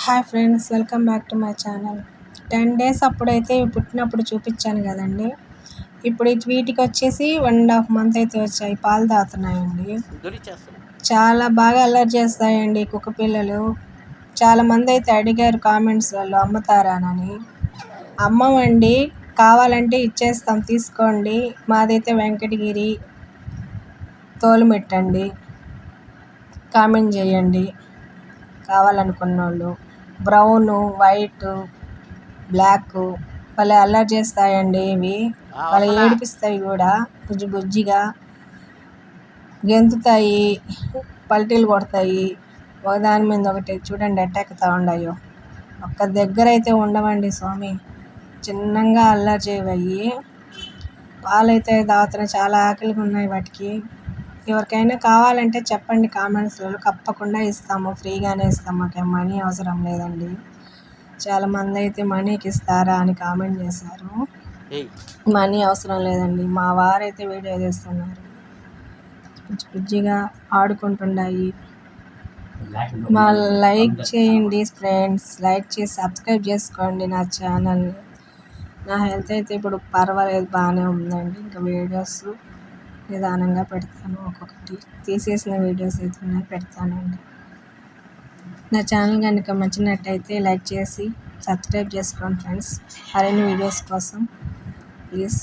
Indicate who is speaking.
Speaker 1: Hi friends welcome back to my channel. Ten days అప్పుడైతే పుట్టినప్పుడు చూపించాను కదండి. ఇప్పుడు వీటికి వచ్చేసి వన్ అండ్ హాఫ్ మంత్ అయితే వచ్చాయి పాలు తాగుతున్నాయండి. చాలా బాగా అల్లరి చేస్తాయండి కుక్క పిల్లలు. చాలామంది అయితే అడిగారు కామెంట్స్లలో అమ్ముతారానని. అమ్మమండి కావాలంటే ఇచ్చేస్తాం తీసుకోండి. మాదైతే వెంకటగిరి తోలుమెట్టండి. కామెంట్ చేయండి. కావాలనుకున్న వాళ్ళు బ్రౌను వైటు బ్లాక్ భలే అల్లరి చేస్తాయండి ఇవి. భలే ఏడిపిస్తాయి కూడా. బుజ్జి బుజ్జిగా గెంతుతాయి పల్టీలు కొడతాయి. ఒకదాని మీద ఒకటి చూడండి ఎక్కుతా ఉన్నాయో ఒక్క దగ్గర అయితే ఉండవండి స్వామి. చిన్నగా అల్లరి చేయవయ్యి. పాలైతే తాగుతున్నాయి చాలా ఆకలిగా ఉన్నాయి వాటికి. ఎవరికైనా కావాలంటే చెప్పండి కామెంట్స్లలో తప్పకుండా ఇస్తాము. ఫ్రీగానే ఇస్తాము. మాకేం మనీ అవసరం లేదండి. చాలామంది అయితే మనీకి ఇస్తారా అని కామెంట్ చేశారు. మనీ అవసరం లేదండి. మా వారైతే వీడియో తీస్తున్నారు. పిచ్చి పిచ్చిగా ఆడుకుంటున్నాయి మా లైక్ చేయండి ఫ్రెండ్స్. లైక్ చేసి సబ్స్క్రైబ్ చేసుకోండి నా ఛానల్ని. నా హెల్త్ అయితే ఇప్పుడు పర్వాలేదు. బాగానే ఉందండి. ఇంకా వీడియోస్ నిదానంగా పెడతాను. ఒక్కొక్కటి తీసేసిన వీడియోస్ అయితే ఉన్నాయి పెడతానండి. నా ఛానల్ కనుక నచ్చినట్టయితే లైక్ చేసి సబ్స్క్రైబ్ చేసుకోండి ఫ్రెండ్స్. మరిన్ని వీడియోస్ కోసం ప్లీజ్